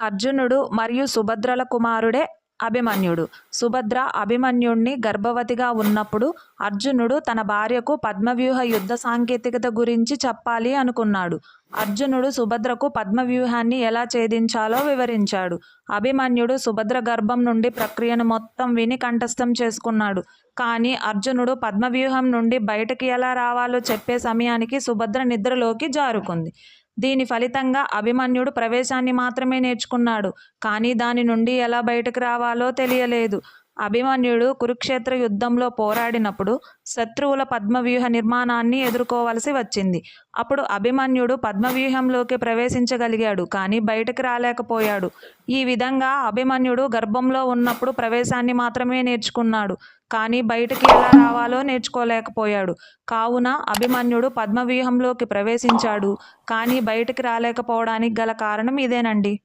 అర్జునుడు మరియు సుభద్రల కుమారుడే అభిమన్యుడు. సుభద్ర అభిమన్యుణ్ణి గర్భవతిగా ఉన్నప్పుడు అర్జునుడు తన భార్యకు పద్మవ్యూహ యుద్ధ సాంకేతికత గురించి చెప్పాలి అనుకున్నాడు. అర్జునుడు సుభద్రకు పద్మవ్యూహాన్ని ఎలా ఛేదించాలో వివరించాడు. అభిమన్యుడు సుభద్ర గర్భం నుండి ప్రక్రియను మొత్తం విని కంఠస్థం చేసుకున్నాడు. కానీ అర్జునుడు పద్మవ్యూహం నుండి బయటకి ఎలా రావాలో చెప్పే సమయానికి సుభద్ర నిద్రలోకి జారుకుంది. దీని ఫలితంగా అభిమన్యుడు ప్రవేశాన్ని మాత్రమే నేర్చుకున్నాడు. కానీ దాని నుండి ఎలా బయటకు రావాలో తెలియలేదు. అభిమన్యుడు కురుక్షేత్ర యుద్ధంలో పోరాడినప్పుడు శత్రువుల పద్మవ్యూహ నిర్మాణాన్ని ఎదుర్కోవలసి వచ్చింది. అప్పుడు అభిమన్యుడు పద్మవ్యూహంలోకి ప్రవేశించగలిగాడు కానీ బయటకు రాలేకపోయాడు. ఈ విధంగా అభిమన్యుడు గర్భంలో ఉన్నప్పుడు ప్రవేశాన్ని మాత్రమే నేర్చుకున్నాడు. కానీ బయటకి ఎలా రావాలో నేర్చుకోలేకపోయాడు. కావున అభిమన్యుడు పద్మవ్యూహంలోకి ప్రవేశించాడు కానీ బయటకు రాలేకపోవడానికి గల కారణం ఇదేనండి.